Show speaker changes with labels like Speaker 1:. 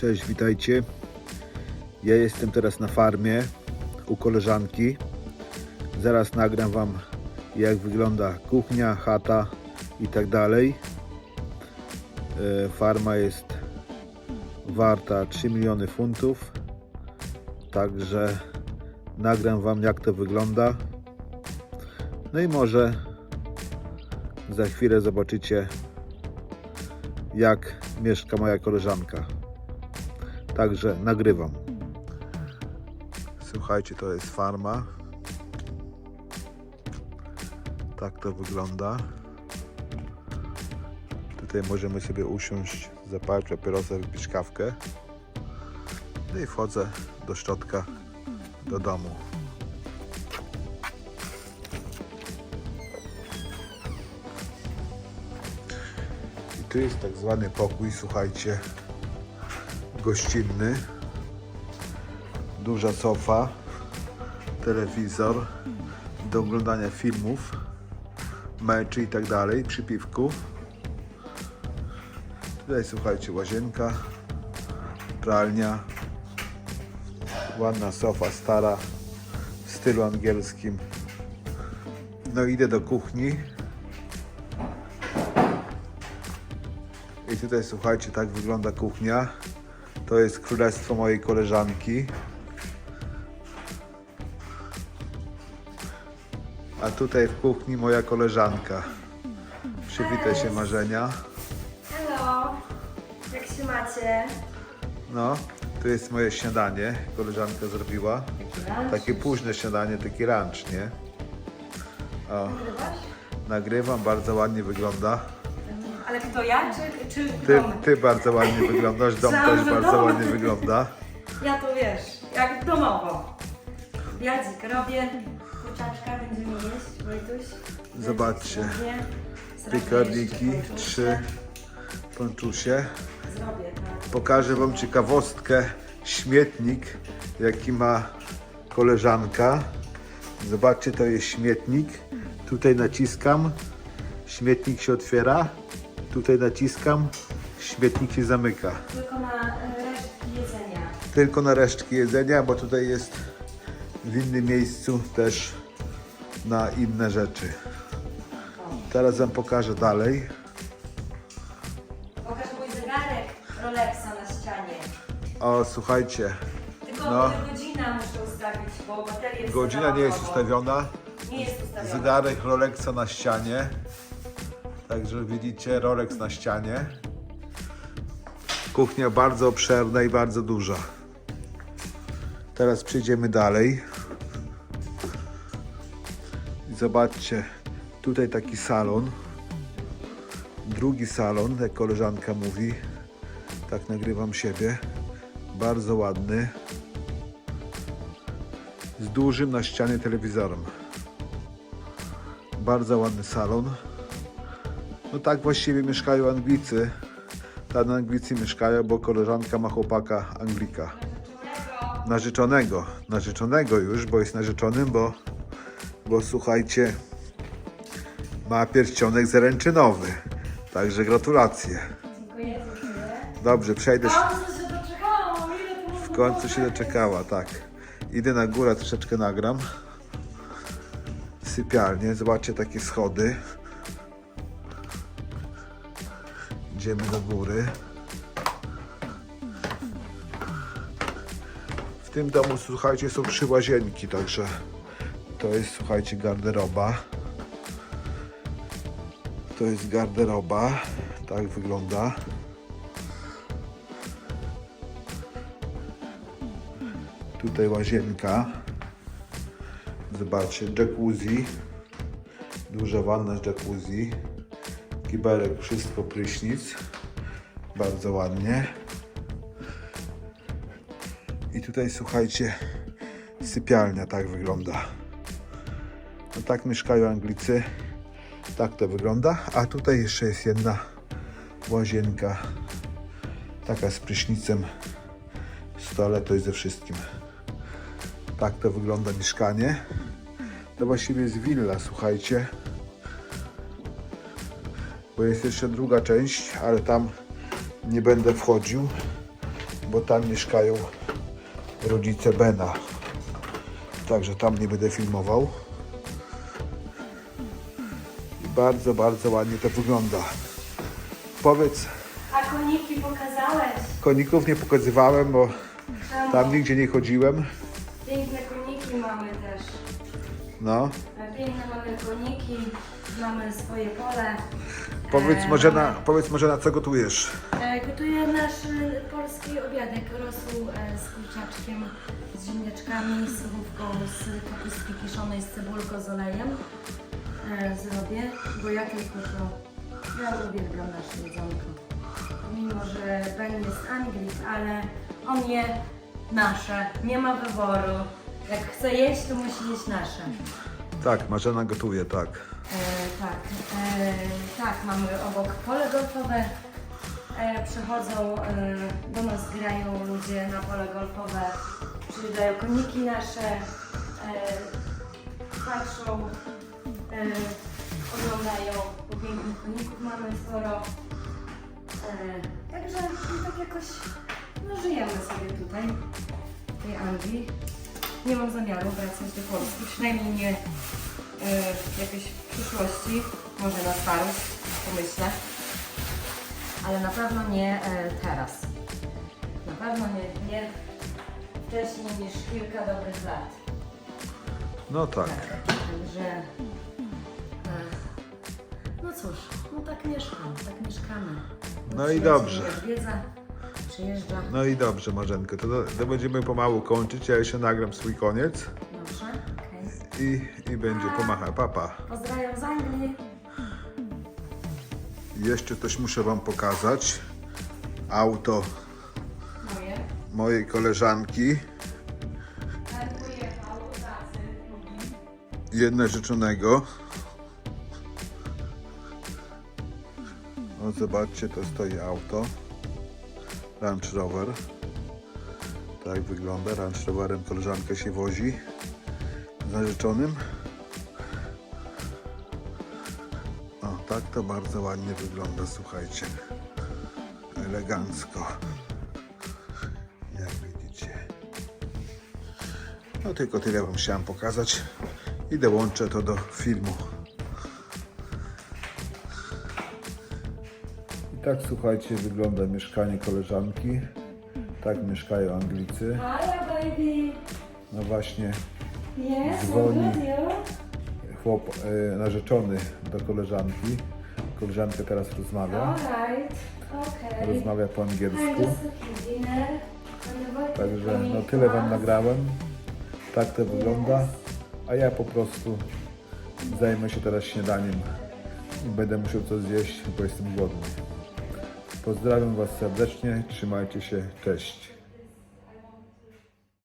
Speaker 1: Cześć, witajcie. Ja jestem teraz na farmie u koleżanki. Zaraz nagram Wam, jak wygląda kuchnia, chata i tak dalej. E, Farma jest warta 3 miliony funtów. Także nagram Wam, jak to wygląda. No i może za chwilę zobaczycie, jak mieszka moja koleżanka. Także nagrywam. Słuchajcie, to jest farma. Tak to wygląda. Tutaj możemy sobie usiąść, zapalić papierosa, wypić kawkę. No i wchodzę do środka, do domu. I tu jest tak zwany pokój, słuchajcie, gościnny. Duża sofa, telewizor do oglądania filmów, meczy i tak dalej przy piwku. Tutaj słuchajcie, łazienka, pralnia, ładna sofa stara w stylu angielskim. No idę do kuchni. I tutaj słuchajcie, tak wygląda kuchnia. To jest królestwo mojej koleżanki. A tutaj w kuchni moja koleżanka. Przywitaj się Marzenia.
Speaker 2: Hello, jak się macie?
Speaker 1: No, tu jest moje śniadanie. Koleżanka zrobiła. Takie późne śniadanie, taki lunch, nie? O,
Speaker 2: Nagrywasz?
Speaker 1: nagrywam, bardzo ładnie wygląda.
Speaker 2: Ale kto ja, czy, czy
Speaker 1: Ty,
Speaker 2: dom?
Speaker 1: ty bardzo ładnie wyglądasz, dom też
Speaker 2: że
Speaker 1: bardzo
Speaker 2: dom.
Speaker 1: ładnie wygląda.
Speaker 2: Ja to wiesz, jak domowo. Jadzik robię, kurczaczka będziemy jeść, Wojtuś.
Speaker 1: Zobaczcie.
Speaker 2: Zrobię. Jeszcze
Speaker 1: trzy ponczusie.
Speaker 2: Zrobię, tak.
Speaker 1: Pokażę Wam ciekawostkę, śmietnik, jaki ma koleżanka. Zobaczcie, to jest śmietnik. Tutaj naciskam, śmietnik się otwiera. Tutaj naciskam, śmietnik się zamyka.
Speaker 2: Tylko na e, resztki jedzenia.
Speaker 1: Tylko na resztki jedzenia, bo tutaj jest w innym miejscu też na inne rzeczy. Teraz Wam pokażę dalej.
Speaker 2: Pokaż mój zegarek Rolexa na ścianie.
Speaker 1: O, słuchajcie,
Speaker 2: Tylko
Speaker 1: No.
Speaker 2: godzina muszę ustawić, bo bateria
Speaker 1: godzina nie jest ustawiona.
Speaker 2: Nie jest ustawiona.
Speaker 1: Zegarek Rolexa na ścianie. Także widzicie Rolex na ścianie. Kuchnia bardzo obszerna i bardzo duża. Teraz przejdziemy dalej. Zobaczcie, tutaj taki salon. Drugi salon, jak koleżanka mówi. Tak nagrywam siebie. Bardzo ładny. Z dużym na ścianie telewizorem. Bardzo ładny salon. No tak właściwie mieszkają Anglicy. Tam Anglicy mieszkają, bo koleżanka ma chłopaka Anglika. Narzeczonego. Narzeczonego już, bo jest narzeczonym, bo, bo słuchajcie, ma pierścionek zaręczynowy. Także gratulacje. Dobrze, przejdę.
Speaker 2: W końcu się
Speaker 1: doczekała, tak. Idę na górę, troszeczkę nagram. Sypialnie, zobaczcie takie schody. Idziemy do góry. W tym domu, słuchajcie, są trzy łazienki, także to jest, słuchajcie, garderoba. To jest garderoba, tak wygląda. Tutaj łazienka. Zobaczcie, jacuzzi. Duża wanna z jacuzzi. Kibelek, wszystko prysznic. Bardzo ładnie. I tutaj słuchajcie, sypialnia tak wygląda. No tak mieszkają Anglicy. Tak to wygląda. A tutaj jeszcze jest jedna łazienka. Taka z prysznicem, z toaletą i ze wszystkim. Tak to wygląda mieszkanie. To właściwie jest willa, słuchajcie. Bo jest jeszcze druga część, ale tam nie będę wchodził. bo tam mieszkają rodzice Bena. Także tam nie będę filmował. I bardzo, bardzo ładnie to wygląda. Powiedz,
Speaker 2: A koniki pokazałeś?
Speaker 1: koników nie pokazywałem, bo
Speaker 2: Tam
Speaker 1: tam nigdzie nie chodziłem.
Speaker 2: piękne koniki mamy też.
Speaker 1: No.
Speaker 2: Piękne mamy koniki, mamy swoje pole.
Speaker 1: Powiedz
Speaker 2: E,
Speaker 1: może,
Speaker 2: mamy-
Speaker 1: na, powiedz może na co gotujesz?
Speaker 2: E, Gotuję nasz e, polski obiadek rosół e, z kurczaczkiem, z ziemniaczkami, z surówką, z kapustki kiszonej, z cebulką, z olejem. E, Zrobię, bo ja tylko to, ja uwielbiam nasze jedzonko. Mimo, że Ben jest Anglik, ale on je nasze, nie ma wyboru. Jak chce jeść, to musi jeść nasze.
Speaker 1: Tak, Marzena gotuje, tak.
Speaker 2: E, tak, e, tak, mamy obok pole golfowe. E, przychodzą, e, do nas grają ludzie na pole golfowe. Przyjeżdżają koniki nasze, e, patrzą, e, oglądają. bo Pięknych koników mamy sporo. E, także tak jakoś no, żyjemy sobie tutaj, w tej Anglii. Nie mam zamiaru wracać do Polski, przynajmniej nie e, w jakiejś przyszłości, może na starość, pomyślę, ale na pewno nie e, teraz. Na pewno nie, nie wcześniej niż kilka dobrych lat.
Speaker 1: No tak.
Speaker 2: Także, e, no cóż, no tak mieszkam, tak mieszkamy.
Speaker 1: No i dobrze.
Speaker 2: mnie Odwiedza, przyjeżdża,
Speaker 1: No i dobrze, Marzenko, to, to będziemy pomału kończyć. Ja jeszcze nagram swój koniec. I, i będzie pomacha. Papa.
Speaker 2: Pozdrawiam z Anglii.
Speaker 1: Jeszcze coś muszę Wam pokazać. Auto
Speaker 2: Moje.
Speaker 1: mojej koleżanki,
Speaker 2: Ten pojechał do pracy.
Speaker 1: jednego O, zobaczcie, to stoi auto. Range Rover. Tak wygląda. Range Roverem koleżanka się wozi narzeczonym. O, tak to bardzo ładnie wygląda, słuchajcie. Elegancko. Jak widzicie. No tylko tyle Wam chciałem pokazać i dołączę to do filmu. I tak słuchajcie, wygląda mieszkanie koleżanki. Tak mieszkają Anglicy. No właśnie, Dzwoni. Chłop e, narzeczony do koleżanki. Koleżanka teraz rozmawia.
Speaker 2: Alright, okay.
Speaker 1: Rozmawia po angielsku. Także no tyle Wam nagrałem. Tak to wygląda. A ja po prostu zajmę się teraz śniadaniem i będę musiał coś zjeść, bo jestem głodny. Pozdrawiam Was serdecznie, trzymajcie się, cześć.